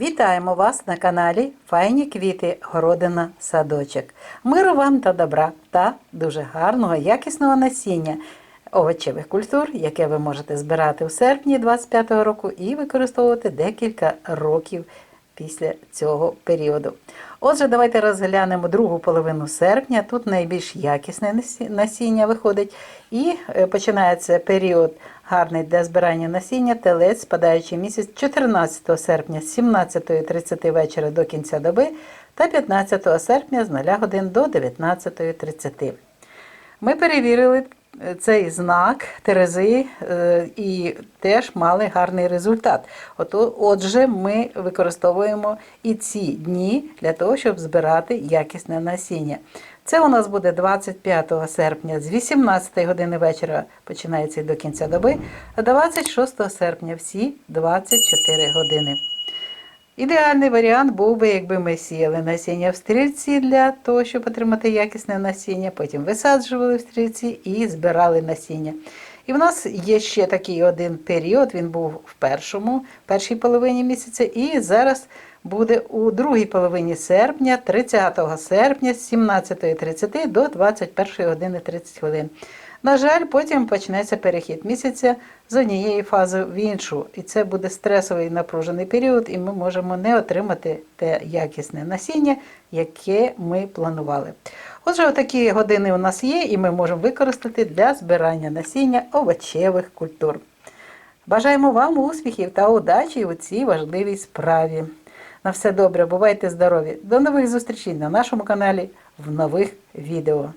Вітаємо вас на каналі Файні квіти, городина, садочок. Миру вам та добра та дуже гарного, якісного насіння овочевих культур, яке ви можете збирати у серпні 25-го року і використовувати декілька років після цього періоду. Отже, давайте розглянемо другу половину серпня. Тут найбільш якісне насіння виходить. І е, починається період гарний для збирання насіння, телець, спадаючий місяць 14 серпня з 17.30 вечора до кінця доби та 15 серпня з 0 годин до 19.30. Ми перевірили цей знак Терези е, і теж мали гарний результат. Отже, ми використовуємо і ці дні для того, щоб збирати якісне насіння. Це у нас буде 25 серпня з 18 години вечора починається до кінця доби, а 26 серпня всі 24 години. Ідеальний варіант був би, якби ми сіяли насіння в стрільці для того, щоб отримати якісне насіння, потім висаджували в стрільці і збирали насіння. І в нас є ще такий один період, він був в першому, першій половині місяця, і зараз буде у другій половині серпня, 30 серпня з 17.30 до 21 години 30 хвилин. На жаль, потім почнеться перехід місяця з однієї фази в іншу, і це буде стресовий напружений період, і ми можемо не отримати те якісне насіння, яке ми планували. Отже, такі години у нас є, і ми можемо використати для збирання насіння овочевих культур. Бажаємо вам успіхів та удачі у цій важливій справі. На все добре, бувайте здорові! До нових зустрічей на нашому каналі в нових відео.